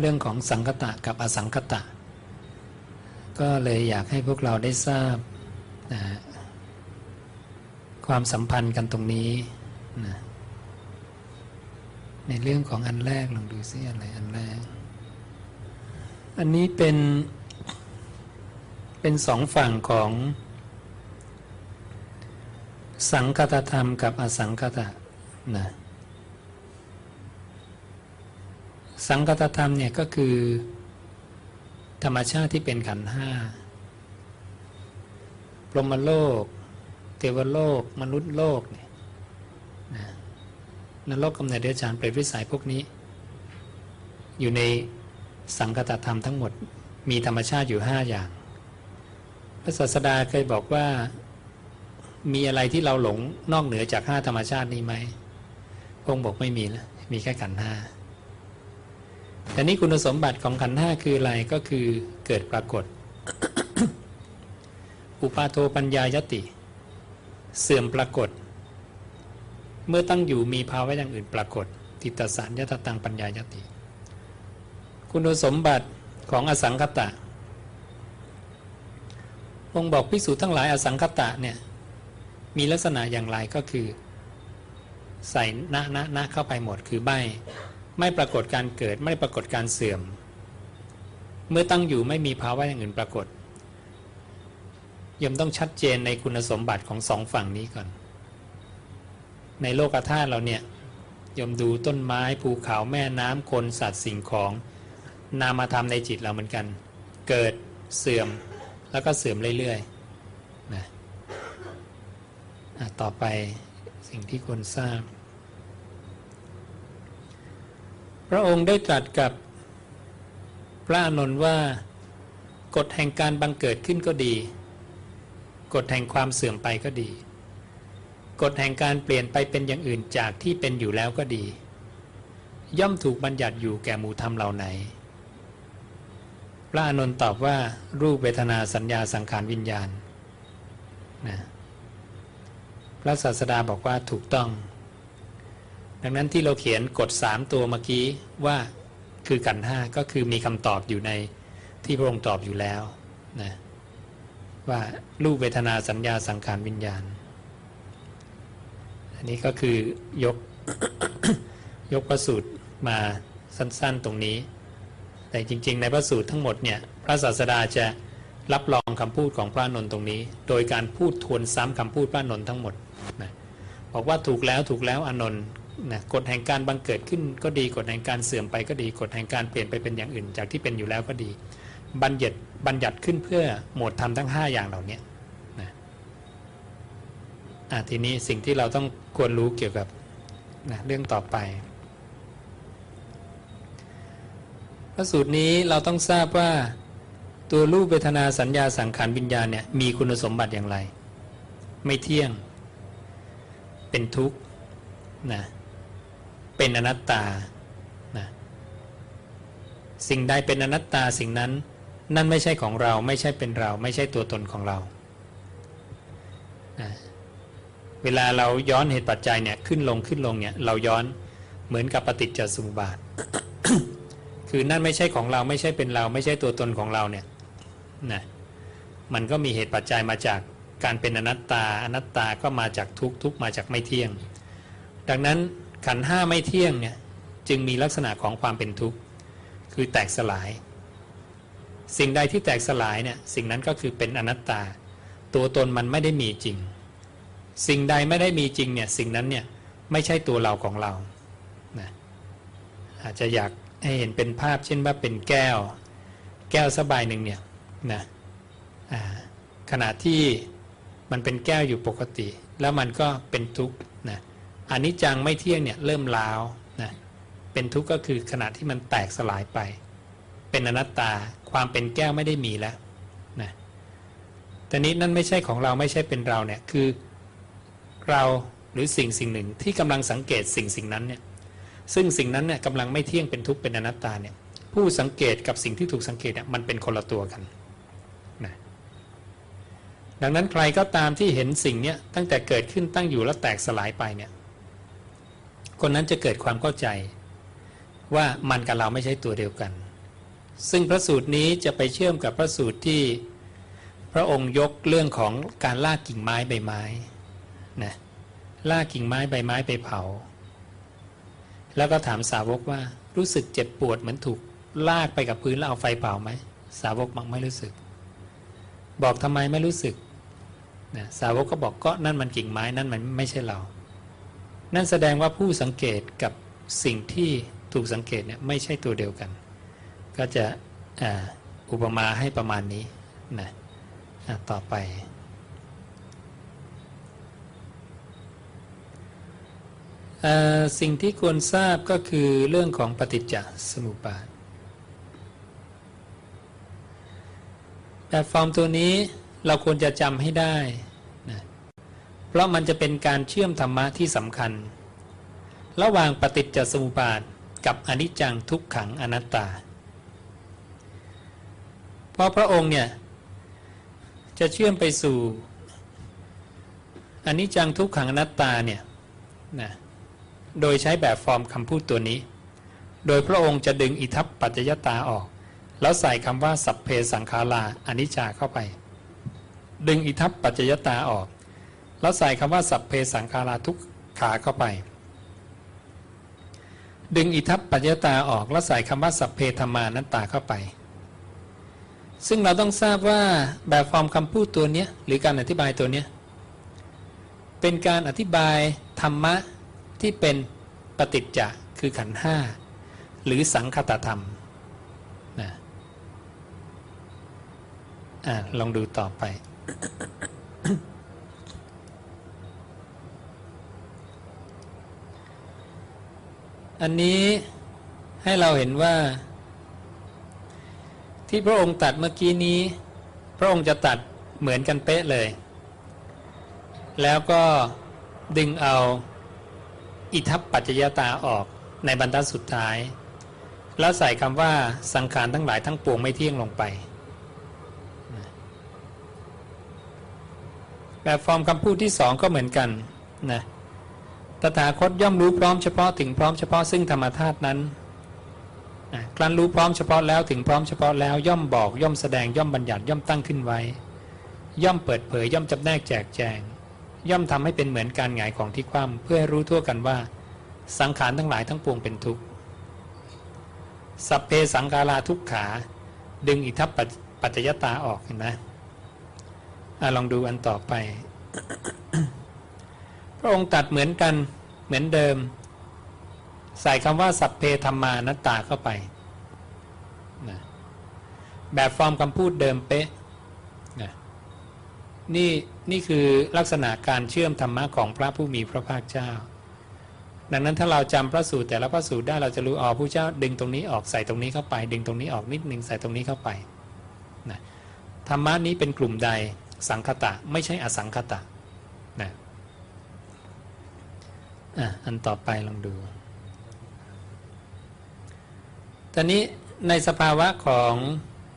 เรื่องของสังคตะกับอสังคตะ ก็เลยอยากให้พวกเราได้ทราบนะความสัมพันธ์กันตรงนี้นะในเรื่องของอันแรกลองดูซิอะไรอันแรก อันนี้เป็นเป็นสองฝั่งของ สังคตธรรมกับอสังคตะนะ สังคตธรรมเนี่ยก็คือ ธรรมชาติที่เป็นขันธ์ห้าพรหมโลก เทวโลก มนุษย์โลกเนี่ยนะนรกกำเนิดเดรัจฉานเปรตวิสัยพวกนี้ อยู่ในสังคตธรรมทั้งหมดมีธรรมชาติอยู่ห้าอย่าง พระศาสดาเคยบอกว่ามีอะไรที่เราหลงนอกเหนือจากห้าธรรมชาตินี้ไหมองค์บอกไม่มีแล้วมีแค่ขันธ์ห้า แต่นี่คุณสมบัติของขันธ์ห้าคืออะไรก็คือเกิดปรากฏ อุปาโทปัญญายติ เสื่อมปรากฏ เมื่อตั้งอยู่มีภาวะอย่างอื่นปรากฏ ติตสารยตตังปัญญายติ คุณสมบัติของอสังคตะองค์บอกพิสูจน์ทั้งหลายอสังคตะเนี่ยมีลักษณะอย่างไรก็คือ ใส่ณณณเข้าไปหมดคือใบ ไม่ปรากฏการเกิดไม่ปรากฏการเสื่อม เมื่อตั้งอยู่ไม่มีภาวะอย่างอื่นปรากฏยมต้องชัดเจนในคุณสมบัติของสองฝั่งนี้ก่อน ในโลกธาตุเราเนี่ยยมดูต้นไม้ภูเขาแม่น้ำคนสัตว์สิ่งของ นามธรรมในจิตเราเหมือนกัน เกิดเสื่อมแล้วก็เสื่อมเรื่อยๆนะต่อไปสิ่งที่ควรทราบ พ ระองค์ได้ตรัสกับพระอานนท์ว่ากฎแห่งการบังเกิดขึ้นก็ดี กฎแห่งความเสื่อมไปก็ดี กฎแห่งการเปลี่ยนไปเป็นอย่างอื่นจากที่เป็นอยู่แล้วก็ดี ย่อมถูกบัญญัติอยู่แก่หมู่ธรรมเหล่าไหน พระอานนท์ตอบว่ารูปเวทนาสัญญาสังขารวิญญาณนะพระศาสดาบอกว่าถูกต้อง ดังนั้นที่เราเขียนกฎสามตัวเมื่อกี้ว่าคือกันห้าก็คือมีคำตอบอยู่ในที่พระองค์ตอบอยู่แล้วนะว่ารูปเวทนาสัญญาสังขารวิญญาณ อันนี้ก็คือยกยกพระสูตรมาสั้นๆตรงนี้ แต่จริง ๆ ในพระสูตรทั้งหมดเนี่ยพระศาสดาจะรับรองคำพูดของพระนนท์ตรงนี้ โดยการพูดทวนซ้ำคำพูดพระนนท์ทั้งหมดนะบอกว่าถูกแล้วถูกแล้วอนนท์ นะกฎแห่งการบังเกิดขึ้นก็ดีกฎแห่งการเสื่อมไปก็ดีกฎแห่งการเปลี่ยนไปเป็นอย่างอื่น จากที่เป็นอยู่แล้วก็ดี บัญญัติบัญญัติขึ้นเพื่อหมดธรรมทั้ง 5 อย่างเหล่านี้นะทีนี้สิ่งที่เราต้องควรรู้เกี่ยวกับนะเรื่องต่อไปพระสูตรนี้เราต้องทราบว่าตัวรูปเวทนาสัญญาสังขารวิญญาณเนี่ยมีคุณสมบัติอย่างไร ไม่เที่ยง เป็นทุกข์นะ เป็นอนัตตานะสิ่งใดเป็นอนัตตาสิ่งนั้นนั่นไม่ใช่ของเราไม่ใช่เป็นเรา ไม่ใช่ตัวตนของเรานะเวลาเราย้อนเหตุปัจจัยเนี่ยขึ้นลงขึ้นลงเนี่ยเราย้อนเหมือนกับปฏิจจสมุปบาท คือนั่นไม่ใช่ของเราไม่ใช่เป็นเรา ไม่ใช่ตัวตนของเราเนี่ยนะมันก็มีเหตุปัจจัยมาจากการเป็นอนัตตา อนัตตาก็มาจากทุกทุกมาจากไม่เที่ยง ดังนั้น ขันห้าไม่เที่ยงเนี่ยจึงมีลักษณะของความเป็นทุกข์คือแตกสลาย สิ่งใดที่แตกสลายเนี่ยสิ่งนั้นก็คือเป็นอนัตตา ตัวตนมันไม่ได้มีจริง สิ่งใดไม่ได้มีจริงเนี่ยสิ่งนั้นเนี่ยไม่ใช่ตัวเราของเรานะอาจจะอยากให้เห็นเป็นภาพเช่นว่าเป็นแก้ว แก้วสบายหนึ่งเนี่ยนะอ่าขณะที่มันเป็นแก้วอยู่ปกติ แล้วมันก็เป็นทุกข์นะ อันนี้จังไม่เที่ยงเนี่ยเริ่มล้าวนะเป็นทุกข์ก็คือขณะที่มันแตกสลายไป เป็นอนัตตาความเป็นแก้วไม่ได้มีแล้วนะแต่นี้นั่นไม่ใช่ของเราไม่ใช่เป็นเราเนี่ยคือเราหรือสิ่งสิ่งหนึ่งที่กำลังสังเกตสิ่งสิ่งนั้นเนี่ยซึ่งสิ่งนั้นเนี่ยกำลังไม่เที่ยงเป็นทุกข์เป็นอนัตตาเนี่ยผู้สังเกตกับสิ่งที่ถูกสังเกตเนี่ยมันเป็นคนละตัวกันนะดังนั้นใครก็ตามที่เห็นสิ่งเนี้ยตั้งแต่เกิดขึ้นตั้งอยู่แล้วแตกสลายไปเนี่ย คนนั้นจะเกิดความเข้าใจว่ามันกับเราไม่ใช่ตัวเดียวกัน ซึ่งพระสูตรนี้จะไปเชื่อมกับพระสูตรที่พระองค์ยกเรื่องของการลากกิ่งไม้ใบไม้นะลากกิ่งไม้ใบไม้ไปเผา แล้วก็ถามสาวกว่ารู้สึกเจ็บปวดเหมือนถูกลากไปกับพื้นแล้วเอาไฟเผาไหม สาวกบอกไม่รู้สึก บอกทำไมไม่รู้สึกนะสาวกก็บอกก็นั่นมันกิ่งไม้นั่นมันไม่ใช่เรา นั่นแสดงว่าผู้สังเกตกับสิ่งที่ถูกสังเกตเนี่ยไม่ใช่ตัวเดียวกัน ก็จะอ,อุปมาให้ประมาณนี้นะต่อไป สิ่งที่ควรทราบก็คือเรื่องของปฏิจจสมุปบาทแบบฟอร์มตัวนี้เราควรจะจำให้ได้ เพราะมันจะเป็นการเชื่อมธรรมะที่สำคัญ ระหว่างปฏิจจสมุปบาทกับอนิจจังทุกขังอนัตตา เพราะพระองค์เนี่ย จะเชื่อมไปสู่อนิจจังทุกขังอนัตตาเนี่ยนะโดยใช้แบบฟอร์มคำพูดตัวนี้ โดยพระองค์จะดึงอิทัปปัจจยตาออก แล้วใส่คำว่าสัพเพสังขาราอนิจจาเข้าไป ดึงอิทัปปัจจยตาออก แล้วใส่คำว่าสัพเพสังขาราทุกขาเข้าไป ดึงอิทัปปัจจตาออกแล้วใส่คำว่าสัพเพธรรมานัตตาเข้าไป ซึ่งเราต้องทราบว่าแบบฟอร์มคำพูดตัวนี้หรือการอธิบายตัวนี้เป็นการอธิบายธรรมะที่เป็นปฏิจจะคือขันห้าหรือสังคตธรรมนะอะลองดูต่อไป อันนี้ให้เราเห็นว่า ที่พระองค์ตัดเมื่อกี้นี้ พระองค์จะตัดเหมือนกันเป๊ะเลย แล้วก็ดึงเอาอิทัปปัจจยตาออกในบรรทัดสุดท้าย แล้วใส่คำว่าสังขารทั้งหลายทั้งปวงไม่เที่ยงลงไป แบบฟอร์มคำพูดที่สองก็เหมือนกันนะ ตถาคตย่อมรู้พร้อมเฉพาะถึงพร้อมเฉพาะซึ่งธรรมธาตุนั้นครั้นรู้พร้อมเฉพาะแล้วถึงพร้อมเฉพาะแล้วย่อมบอกย่อมแสดงย่อมบัญญัติย่อมตั้งขึ้นไว้ ย่อมเปิดเผยย่อมจำแนกแจกแจง ย่อมทำให้เป็นเหมือนการหงายของที่คว่ำเพื่อให้รู้ทั่วกันว่า สังขารทั้งหลายทั้งปวงเป็นทุกข์สัพเพสังขาราทุกขา ดึงอิทัปปัจจยตาออกเห็นไหมลองดูอันต่อไป พระองค์ตัดเหมือนกันเหมือนเดิม ใส่คำว่าสัพเพธรรมานัตตาเข้าไปนะแบบฟอร์มคำพูดเดิมเป๊ะนะนี่นี่คือลักษณะการเชื่อมธรรมะของพระผู้มีพระภาคเจ้า ดังนั้นถ้าเราจำพระสูตรแต่ละพระสูตรได้เราจะรู้อ๋อผู้เจ้า ดึงตรงนี้ออกใส่ตรงนี้เข้าไป ดึงตรงนี้ออกนิดหนึ่งใส่ตรงนี้เข้าไปนะธรรมะนี้เป็นกลุ่มใดสังคตะไม่ใช่อสังคตะ อะอันต่อไปลองดู ตอนนี้ในสภาวะของ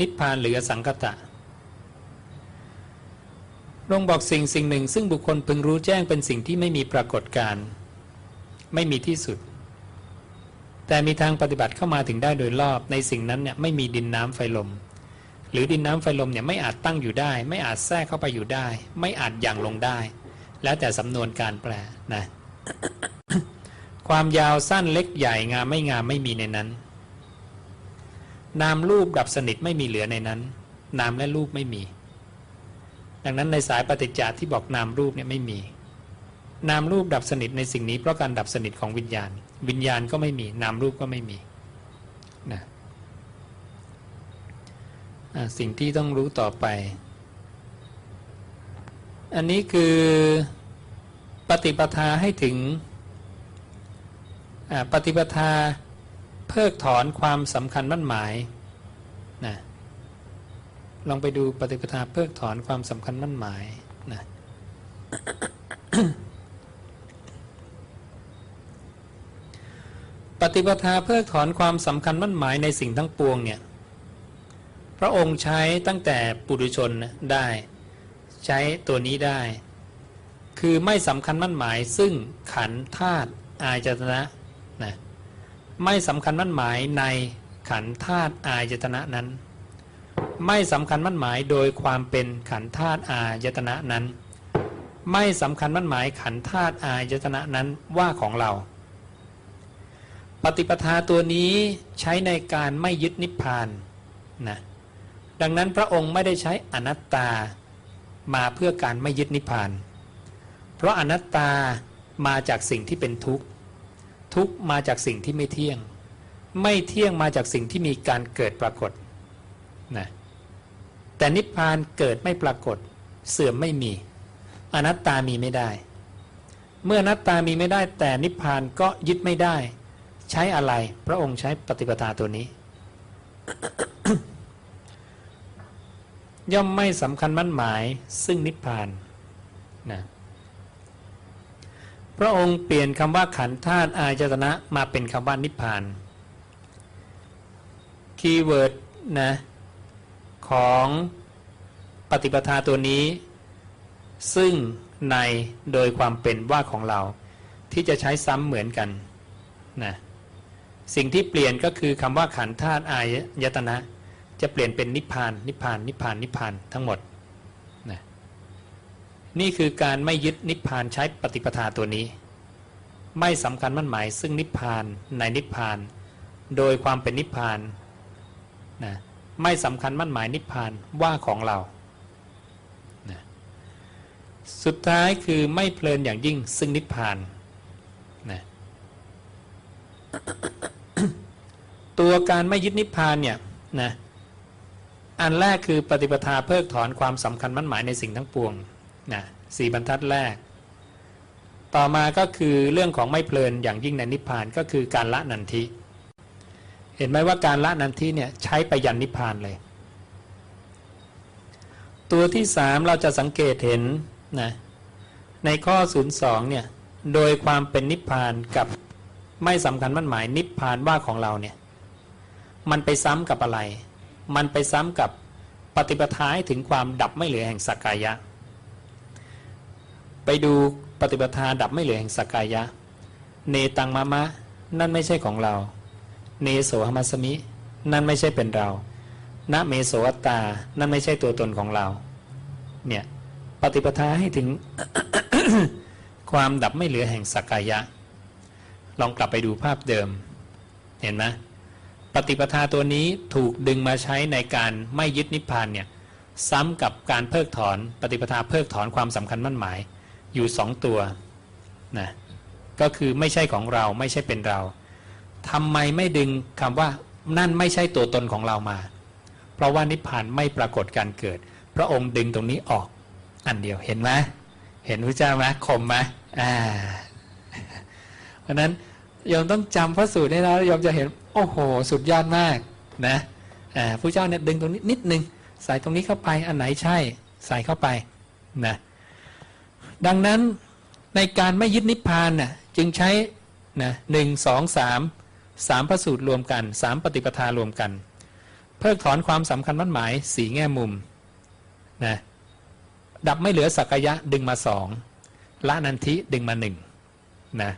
นิพพานหรือสังคตะลงบอกสิ่งสิ่งหนึ่ง ซึ่งบุคคลพึงรู้แจ้งเป็นสิ่งที่ไม่มีปรากฏการณ์ไม่มีที่สุด แต่มีทางปฏิบัติเข้ามาถึงได้โดยรอบ ในสิ่งนั้นเนี่ยไม่มีดินน้ำไฟลม หรือดินน้ำไฟลมเนี่ยไม่อาจตั้งอยู่ได้ ไม่อาจแทรกเข้าไปอยู่ได้ ไม่อาจอย่างลงได้ แล้วแต่สำนวนการแปลนะ ความยาวสั้นเล็กใหญ่งามไม่งามไม่มีในนั้น นามรูปดับสนิทไม่มีเหลือในนั้น นามและรูปไม่มี ดังนั้นในสายปฏิจจาที่บอกนามรูปเนี่ยไม่มี นามรูปดับสนิทในสิ่งนี้เพราะการดับสนิทของวิญญาณ วิญญาณก็ไม่มี นามรูปก็ไม่มีนะสิ่งที่ต้องรู้ต่อไป อันนี้คือปฏิปทาให้ถึง ปฏิปทาเพิกถอนความสำคัญมั่นหมายนะลองไปดูปฏิปทาเพิกถอนความสำคัญมั่นหมายนะปฏิปทาเพิกถอนความสำคัญมั่นหมายในสิ่งทั้งปวงเนี่ยพระองค์ใช้ตั้งแต่ปุถุชนได้ใช้ตัวนี้ได้ คือไม่สำคัญมั่นหมายซึ่งขันธ์ธาตุอายจตนะ นะไม่สำคัญมั่นหมายในขันธาตุอายตนะนั้น ไม่สำคัญมั่นหมายโดยความเป็นขันธาตุอายตนะนั้น ไม่สำคัญมั่นหมายขันธ์ธาตุอายตนะนั้นว่าของเรา ปฏิปทาตัวนี้ใช้ในการไม่ยึดนิพพานนะดังนั้นพระองค์ไม่ได้ใช้อนัตตามาเพื่อการไม่ยึดนิพพาน เพราะอนัตตามาจากสิ่งที่เป็นทุกข์ ทุกมาจากสิ่งที่ไม่เที่ยง ไม่เที่ยงมาจากสิ่งที่มีการเกิดปรากฏนะแต่นิพพานเกิดไม่ปรากฏ เสื่อมไม่มี อนัตตามีไม่ได้ เมื่ออนัตตามีไม่ได้ แต่นิพพานก็ยึดไม่ได้ ใช้อะไรพระองค์ใช้ปฏิปทาตัวนี้ ย่อมไม่สำคัญมั่นหมายซึ่งนิพพานนะ ระองค์เปลี่ยนคำว่าขันธ์ธาตุอายตนะมาเป็นคำว่านิพพาน คีย์เวิร์ดนะของปฏิปทาตัวนี้ ซึ่งในโดยความเป็นว่าของเรา ที่จะใช้ซ้ำเหมือนกันนะสิ่งที่เปลี่ยนก็คือคำว่าขันธ์ธาตุอายตนะ จะเปลี่ยนเป็นนิพพาน นิพพาน นิพพาน นิพพานทั้งหมด นี่คือการไม่ยึดนิพพานใช้ปฏิปทาตัวนี้ ไม่สำคัญมั่นหมาย ซึ่งนิพพานในนิพพาน โดยความเป็นนิพพานนะไม่สำคัญมั่นหมายนิพพานว่าของเรานะสุดท้ายคือไม่เพลินอย่างยิ่งซึ่งนิพพานนะตัวการไม่ยึดนิพพานเนี่ยนะอันแรกคือปฏิปทาเพิกถอนความสำคัญมั่นหมายในสิ่งทั้งปวง นะสี่บรรทัดแรก ต่อมาก็คือเรื่องของไม่เพลินอย่างยิ่งในนิพพานก็คือการละนันทิเห็นไหมว่าการละนันทิเนี่ยใช้ไปยันนิพพานเลย ตัวที่สามเราจะสังเกตเห็นนะในข้อ 02เนี่ยโดยความเป็นนิพพานกับไม่สำคัญมั่นหมายนิพพานว่าของเราเนี่ยมันไปซ้ำกับอะไร มันไปซ้ำกับปฏิปทาให้ถึงความดับไม่เหลือแห่งสักกายะ ไปดูปฏิปทาดับไม่เหลือแห่งสักกายะ เนตังมะมะ นั่นไม่ใช่ของเรา เนโสหมัสมิ นั่นไม่ใช่เป็นเราณเมโสอัตตา นั่นไม่ใช่ตัวตนของเรา เนี่ย ปฏิปทาให้ถึง ความดับไม่เหลือแห่งสักกายะ ลองกลับไปดูภาพเดิม เห็นไหมปฏิปทาตัวนี้ถูกดึงมาใช้ในการไม่ยึดนิพพานเนี่ย ซ้ำกับการเพิกถอน ปฏิปทาเพิกถอนความสำคัญมั่นหมาย อยู่สองตัวนะก็คือไม่ใช่ของเราไม่ใช่เป็นเราทำไมไม่ดึงคำว่านั่นไม่ใช่ตัวตนของเรามา เพราะว่านิพพานไม่ปรากฏการเกิด พระองค์ดึงตรงนี้ออก อันเดียวเห็นไหมเห็นพระเจ้าไหมคมไหมอ่าเพราะนั้นโยมต้องจำพระสูตรได้แล้วโยมจะเห็นโอ้โห สุดยอดมากนะอ่าพระเจ้าเนี่ยดึงตรงนี้นิดนึง ใส่ตรงนี้เข้าไปอันไหนใช่ ใส่เข้าไปนะ ดังนั้นในการไม่ยึดนิพพานน่ะจึงใช้นะหนึ่งสองสามสามพระสูตรรวมกันสามปฏิปทารวมกัน เพิกถอนความสำคัญมั่นหมายสีแง่มุมนะดับไม่เหลือสักยะดึงมาสองละนันทิดึงมาหนึ่งนะ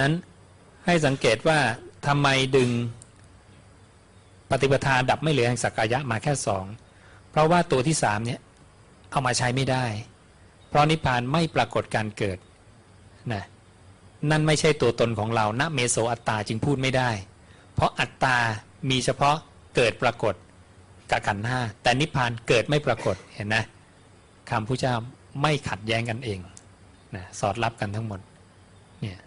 นั้นให้สังเกตว่าทำไมดึงปฏิปทาดับไม่เหลือแห่งสักกายะมาแค่สองเพราะว่าตัวที่สามเนี่ย เอามาใช้ไม่ได้ เพราะนิพพานไม่ปรากฏการเกิดนะนั่นไม่ใช่ตัวตนของเราณเมโสอัตตาจึงพูดไม่ได้ เพราะอัตตามีเฉพาะเกิดปรากฏกับขันห้าแต่นิพพานเกิดไม่ปรากฏเห็นนะคำพระเจ้าไม่ขัดแย้งกันเองนะสอดรับกันทั้งหมดเนี่ย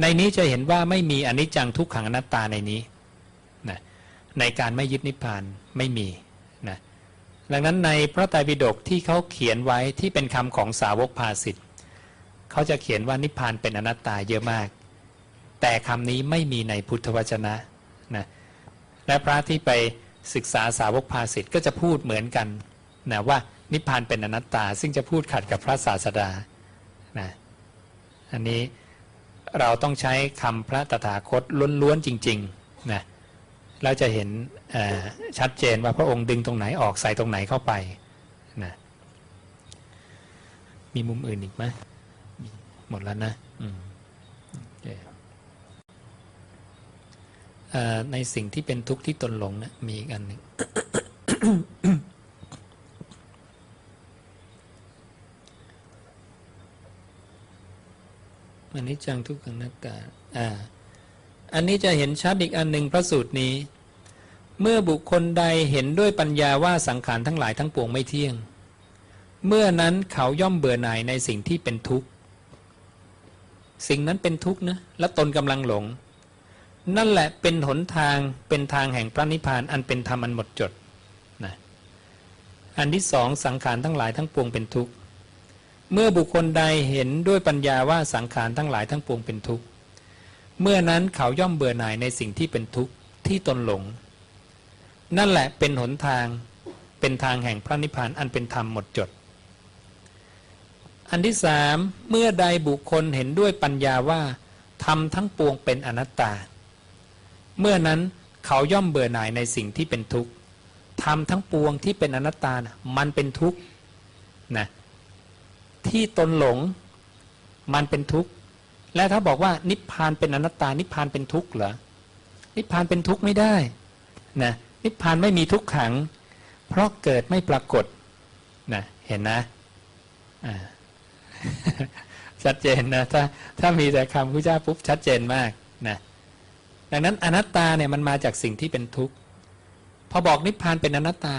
ในนี้จะเห็นว่าไม่มีอนิจจังทุกขังอนัตตาในนี้ ในการไม่ยึดนิพพานไม่มีนะดังนั้นในพระไตรปิฎกที่เขาเขียนไว้ที่เป็นคำของสาวกภาสิทธ์เขาจะเขียนว่านิพพานเป็นอนัตตาเยอะมาก แต่คำนี้ไม่มีในพุทธวจนะนะและพระที่ไปศึกษาสาวกภาสิทธ์ก็จะพูดเหมือนกันนะว่านิพพานเป็นอนัตตา ซึ่งจะพูดขัดกับพระศาสดานะอันนี้เราต้องใช้คำพระตถาคตล้วนๆจริงๆนะ เราจะเห็นชัดเจนว่าพระองค์ดึงตรงไหนออกใส่ตรงไหนเข้าไปนะมีมุมอื่นอีกไหมหมดแล้วนะในสิ่งที่เป็นทุกข์ที่ตนหลงนะมีอีกอันหนึ่งอันนี้จังทุกขังนักกาอ่า อันนี้จะเห็นชัดอีกอันหนึ่งพระสูตรนี้ เมื่อบุคคลใดเห็นด้วยปัญญาว่าสังขารทั้งหลายทั้งปวงไม่เที่ยง เมื่อนั้นเขาย่อมเบื่อหน่ายในสิ่งที่เป็นทุกข์ สิ่งนั้นเป็นทุกข์นะและตนกำลังหลง นั่นแหละเป็นหนทางเป็นทางแห่งพระนิพพานอันเป็นธรรมอันหมดจดนะอันที่สองสังขารทั้งหลายทั้งปวงเป็นทุกข์ เมื่อบุคคลใดเห็นด้วยปัญญาว่าสังขารทั้งหลายทั้งปวงเป็นทุกข์ เมื่อนั้นเขาย่อมเบื่อหน่ายในสิ่งที่เป็นทุกข์ที่ตนหลง นั่นแหละเป็นหนทางเป็นทางแห่งพระนิพพานอันเป็นธรรมหมดจด อันที่สามเมื่อใดบุคคลเห็นด้วยปัญญาว่าธรรมทั้งปวงเป็นอนัตตา เมื่อนั้นเขาย่อมเบื่อหน่ายในสิ่งที่เป็นทุกข์ธรรมทั้งปวงที่เป็นอนัตตานะมันเป็นทุกข์นะที่ตนหลงมันเป็นทุกข์ และถ้าบอกว่านิพพานเป็นอนัตตา นิพพานเป็นทุกข์เหรอ นิพพานเป็นทุกข์ไม่ได้นะนิพพานไม่มีทุกขัง เพราะเกิดไม่ปรากฏนะเห็นนะชัดเจนนะถ้าถ้ามีแต่คำพระเจ้าปุ๊บชัดเจนมากนะดังนั้นอนัตตาเนี่ยมันมาจากสิ่งที่เป็นทุกข์พอบอกนิพพานเป็นอนัตตา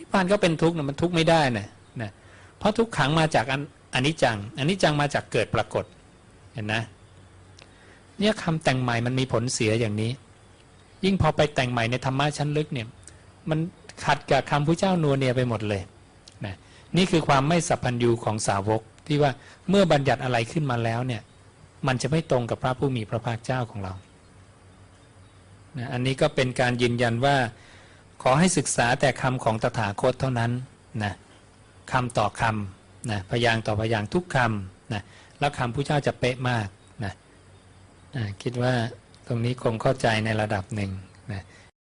นิพพานก็เป็นทุกข์นะมันทุกข์ไม่ได้นะนะเพราะทุกขังมาจากอันอนิจจังอนิจจังมาจากเกิดปรากฏ ห็นนะเนี่ยคำแต่งใหม่มันมีผลเสียอย่างนี้ ยิ่งพอไปแต่งใหม่ในธรรมะชั้นลึกเนี่ยมันขัดกับคำพระเจ้านัวเนียไปหมดเลยนะนี่คือความไม่สัพพัญญูของสาวกที่ว่าเมื่อบัญญัติอะไรขึ้นมาแล้วเนี่ยมันจะไม่ตรงกับพระผู้มีพระภาคเจ้าของเรานะอันนี้ก็เป็นการยืนยันว่า ขอให้ศึกษาแต่คำของตถาคตเท่านั้นนะคำต่อคำนะพยางค์ต่อพยางค์ทุกคำนะ แล้วคำผู้เจ้าจะเป๊ะมากนะคิดว่าตรงนี้คงเข้าใจในระดับหนึ่งนะ